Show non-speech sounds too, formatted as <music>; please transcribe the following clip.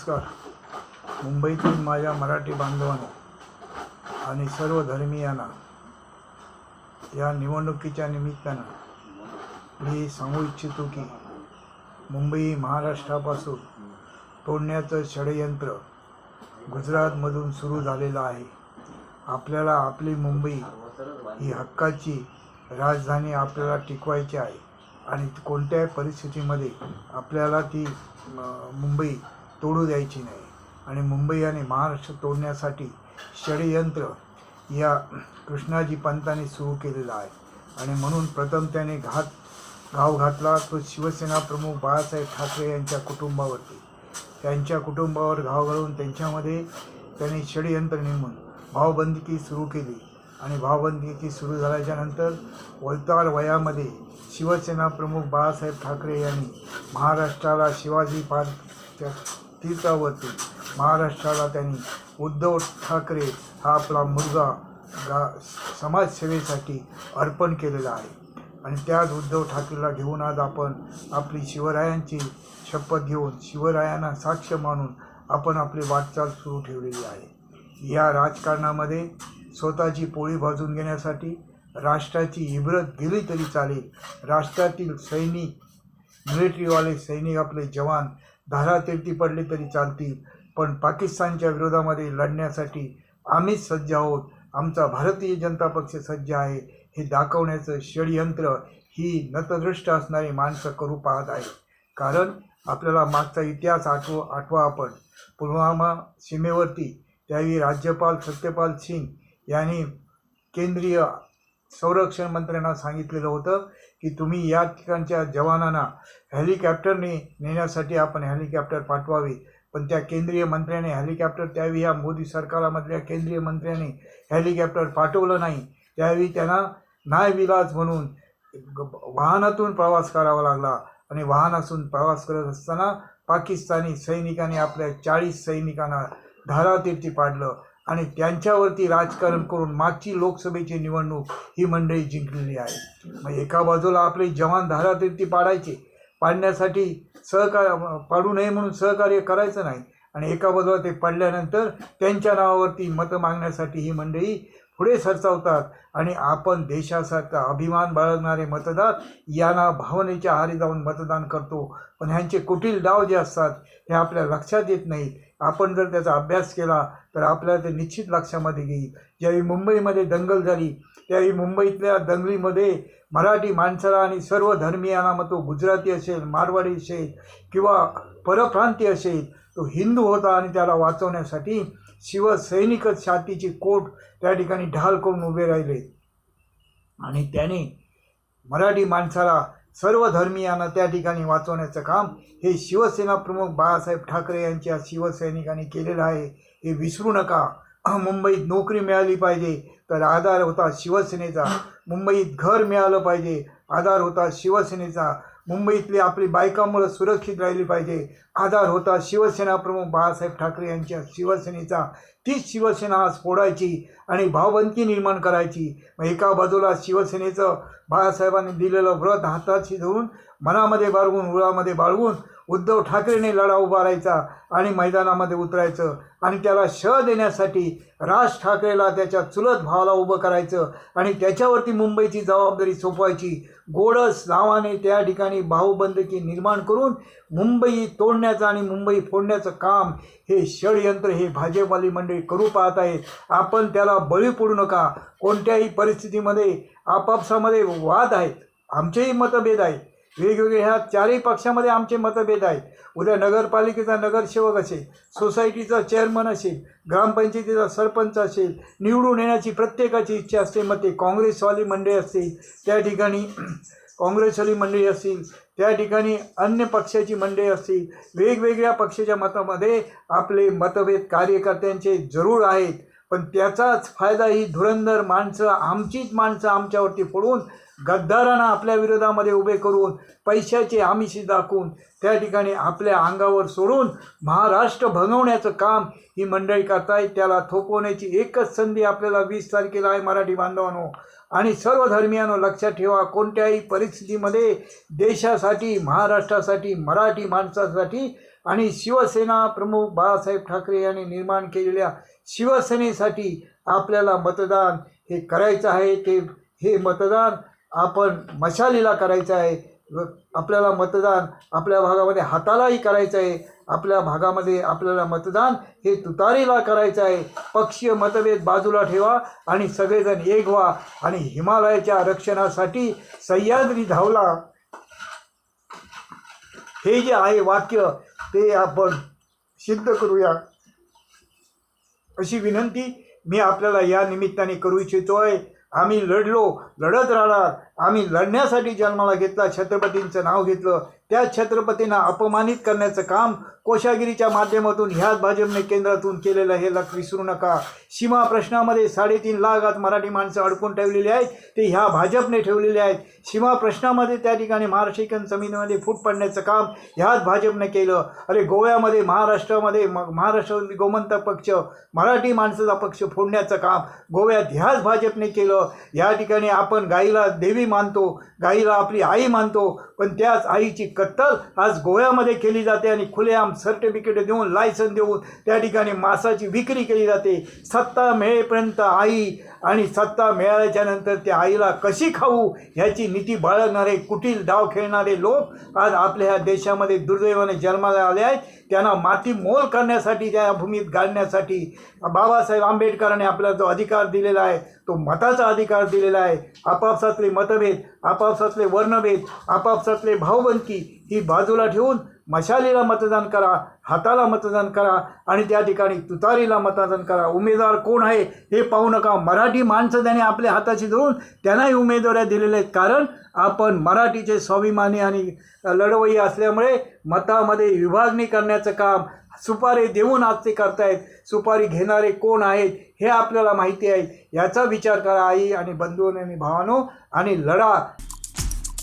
नमस्कार. मुंबईतील माझ्या मराठी बांधवांना आणि सर्व धर्मियांना या निवडणुकीच्या निमित्तानं मी सांगू इच्छितो की मुंबई महाराष्ट्रापासून तोडण्याचं षडयंत्र गुजरातमधून सुरू झालेलं आहे. आपल्याला आपली मुंबई ही हक्काची राजधानी आपल्याला टिकवायची आहे आणि कोणत्याही परिस्थितीमध्ये आपल्याला ती मुंबई तोडू द्यायची नाही. आणि मुंबई आणि महाराष्ट्र तोडण्यासाठी षडयंत्र या कृष्णाजी पंतांनी सुरू केलेलं आहे. आणि म्हणून प्रथम त्याने घात घाव घातला तो शिवसेना प्रमुख बाळासाहेब ठाकरे यांच्या कुटुंबावरती. त्यांच्या कुटुंबावर घाव घालून त्यांच्यामध्ये त्यांनी षडयंत्र नेमून भावबंदकी सुरू केली. आणि भावबंदकी सुरू झाल्याच्यानंतर वलताल वयामध्ये शिवसेना प्रमुख बाळासाहेब ठाकरे यांनी महाराष्ट्राला शिवाजी पार्क तीर्थावरती महाराष्ट्राला त्यांनी उद्धव ठाकरे हा आपला मुलगा गा समाजसेवेसाठी अर्पण केलेला आहे. आणि त्याच उद्धव ठाकरेला घेऊन आज आपण आपली शिवरायांची शपथ घेऊन शिवरायांना साक्ष मानून आपण आपली वाटचाल सुरू ठेवलेली आहे. या राजकारणामध्ये स्वतःची पोळी भाजून घेण्यासाठी राष्ट्राची इब्रत गेली तरी चालेल. राष्ट्रातील सैनिक मिलिटरीवाले सैनिक आपले जवान धारातीर्थी पडले तरी चालतील. पण पाकिस्तानच्या विरोधामध्ये लढण्यासाठी आम्हीच सज्ज आहोत. आमचा भारतीय जनता पक्ष सज्ज आहे. हे दाखवण्याचं षडयंत्र ही नतदृष्ट असणारी माणसं करू पाहत आहे कारण आपल्याला मागचा इतिहास आठव आठवा आपण. पुलवामा सीमेवरती त्यावेळी राज्यपाल सत्यपाल सिंग यांनी केंद्रीय संरक्षण मंत्र्यांना सांगितलेलं होतं की तुम्ही या ठिकाणच्या जवानांना हेलिकॉप्टरने नेण्यासाठी आपण हेलिकॉप्टर पाठवावे. पण त्या केंद्रीय मंत्र्याने हेलिकॉप्टर त्यावेळी या मोदी सरकारामधल्या केंद्रीय मंत्र्याने हेलिकॉप्टर पाठवलं नाही. त्यावेळी त्यांना नायविलाज म्हणून वाहनातून प्रवास करावा लागला आणि वाहनातून प्रवास करत असताना पाकिस्तानी सैनिकांनी आपल्या चाळीस सैनिकांना धारातीर्थी पाडलं. आणि त्यांच्यावरती राजकारण करून मागची लोकसभेची निवडणूक ही मंडळी जिंकलेली आहे. मग एका बाजूला आपले जवान धारातीर्थी पाडायचे पाडण्यासाठी सहकार पाडू नये म्हणून सहकार्य करायचं नाही आणि एका बाजूला ते पडल्यानंतर त्यांच्या नावावरती मतं मागण्यासाठी ही मंडळी पुढे सरसावतात आणि आपण देशासारखा अभिमान बाळगणारे मतदार यांना भावनेच्या आहारी जाऊन मतदान करतो. पण ह्यांचे कुटील डाव जे असतात हे आपल्या लक्षात येत नाहीत. आपण जर त्याचा अभ्यास केला तर आपल्याला ते निश्चित लक्षामध्ये येईल ज्यावेळी मुंबईमध्ये दंगल झाली त्यावेळी मुंबईतल्या दंगलीमध्ये मराठी माणसाला आणि सर्व धर्मियांना मग तो गुजराती असेल मारवाडी असेल किंवा परप्रांती असेल तो हिंदू होता आणि त्याला वाचवण्यासाठी शिवसैनिकच छातीची कोट त्या ठिकाणी ढाल करून उभे राहिले. आणि त्याने मराठी माणसाला सर्व धर्मीयांना त्या ठिकाणी वाचवण्याचं काम हे शिवसेना प्रमुख बाळासाहेब ठाकरे यांच्या शिवसैनिकांनी केलेलं आहे. हे विसरू नका. मुंबईत नोकरी मिळाली पाहिजे तर आधार होता शिवसेनेचा. मुंबईत घर मिळालं पाहिजे आधार होता शिवसेनेचा. मुंबईतली आपली बायकामुळं सुरक्षित राहिली पाहिजे. आधार होता शिवसेना प्रमुख बाळासाहेब ठाकरे यांच्या शिवसेनेचा. तीच शिवसेना आज फोडायची आणि भावबंदकी निर्माण करायची. मग एका बाजूला शिवसेनेचं बाळासाहेबांनी दिलेलं व्रत हाताशी धरून मनामध्ये बाळगून उरामध्ये बाळगून उद्धव ठाकरेने लढा उभारायचा आणि मैदानामध्ये उतरायचं आणि त्याला श देण्यासाठी राज ठाकरेला त्याच्या चुलत भावाला उभं करायचं आणि त्याच्यावरती मुंबईची जबाबदारी सोपवायची. गोडस नावाने त्या ठिकाणी भाऊबंदकी निर्माण करून मुंबई तोडण्याचं आणि मुंबई फोडण्याचं काम हे षडयंत्र हे भाजपवाली मंडळी करू पाहत आहेत. आपण त्याला बळी पडू नका. कोणत्याही परिस्थितीमध्ये आपापसामध्ये वाद आहेत. आमचेही मतभेद आहेत. वेगवेगळे ह्या चारही पक्षामध्ये आमचे मतभेद आहेत. उद्या नगरपालिकेचा नगरसेवक असेल सोसायटीचा चेअरमन असेल ग्रामपंचायतीचा सरपंच असेल निवडून येण्याची प्रत्येकाची इच्छा असते. मग ते काँग्रेसवाली मंडळी असतील त्या ठिकाणी <clears throat> काँग्रेसवाली मंडळी असतील त्या ठिकाणी अन्य पक्षाची मंडळी असतील वेगवेगळ्या पक्षाच्या मतामध्ये आपले मतभेद कार्यकर्त्यांचे जरूर आहेत. पण त्याचाच फायदा ही धुरंधर माणसं आमचीच माणसं आमच्यावरती पडून गद्दारांना आपल्या विरोधामध्ये उभे करून पैशाचे आमिषी दाखवून त्या ठिकाणी आपल्या अंगावर सोडून महाराष्ट्र भगवण्याचं काम ही मंडळी करताय त्याला थोपवण्याची एकच संधी आपल्याला वीस तारखेला आहे मराठी बांधवांनो. आणि सर्व धर्मियांनो लक्षात ठेवा कोणत्याही परिस्थितीमध्ये देशासाठी महाराष्ट्रासाठी मराठी माणसासाठी आणि शिवसेना प्रमुख बाळासाहेब ठाकरे यांनी निर्माण केलेल्या शिवसेनेसाठी आपल्याला मतदान हे करायचं आहे. ते हे मतदान आपण मशालीला करायचं आहे आपल्याला मतदान आपल्या भागामध्ये हातालाही करायचं आहे आपल्या भागामध्ये आपल्याला मतदान हे तुतारीला करायचं आहे. पक्षीय मतभेद बाजूला ठेवा आणि सगळेजण एक व्हा आणि हिमालयाच्या रक्षणासाठी सह्याद्री धावला. हे जे आहे वाक्य ते आपण सिद्ध करूया. अशी विनंती मी आपल्याला या निमित्ताने करू इच्छितो आहे आम्ही लढलो लढत राहणार. आम्ही लढण्यासाठी जन्माला घेतला छत्रपतींचं नाव घेतलं. त्या छत्रपतींना अपमानित करण्याचं काम कोशागिरीच्या माध्यमातून ह्याच भाजपने केंद्रातून केलेलं हे लक्ष विसरू नका. सीमा प्रश्नामध्ये साडेतीन लाख आज मराठी माणसं अडकून ठेवलेली आहेत. ते ह्या भाजपने ठेवलेले आहेत. सीमा प्रश्नामध्ये त्या ठिकाणी महाराष्ट्रीयन समितीमध्ये फूट पडण्याचं काम ह्याच भाजपने केलं. अरे गोव्यामध्ये महाराष्ट्रामध्ये मग महाराष्ट्रामध्ये गोमंतक पक्ष मराठी माणसाचा पक्ष फोडण्याचं काम गोव्यात ह्याच भाजपने केलं. या ठिकाणी आपण गाईला देवी मानतो गाईला आपली आई मानतो पण त्याच आईची कत्तल आज गोव्यामध्ये केली जाते आणि खुलेआम सर्टिफिकेट देऊन लायसन देऊन त्या ठिकाणी मांसाची विक्री केली जाते. सत्ता मिळेपर्यंत आई आणि सत्ता मिळाल्याच्या नंतर त्या आईला कशी खाऊ ह्याची नीती बाळगणारे कुटील डाव खेळणारे लोक आज आपल्या ह्या देशामध्ये दुर्दैवाने जन्माला आले आहेत. त्यांना माती मोल करण्यासाठी त्या भूमीत घालण्यासाठी बाबासाहेब आंबेडकरांनी आपला जो अधिकार दिलेला आहे तो मताचा अधिकार दिलेला आहे. आपापसातले मतभेद आपापसातले वर्णभेद आपापसातले भावबंदकी ही बाजूला ठेवून मशालीला मतदान करा हाताला मतदान करा आणि त्या ठिकाणी तुतारीला मतदान करा. उमेदवार कोण आहे हे पाहू नका. मराठी माणसं त्याने आपल्या हाताशी धरून त्यांनाही उमेदवाऱ्या दिलेल्या आहेत. कारण आपण मराठीचे स्वाभिमानी आणि लढवई असल्यामुळे मतामध्ये विभागणी करण्याचं काम सुपारी देऊन आज ते करतायत. सुपारी घेणारे कोण आहेत हे आपल्याला माहिती आहे. याचा विचार करा आई आणि बंधू आणि भावानो आणि लढा.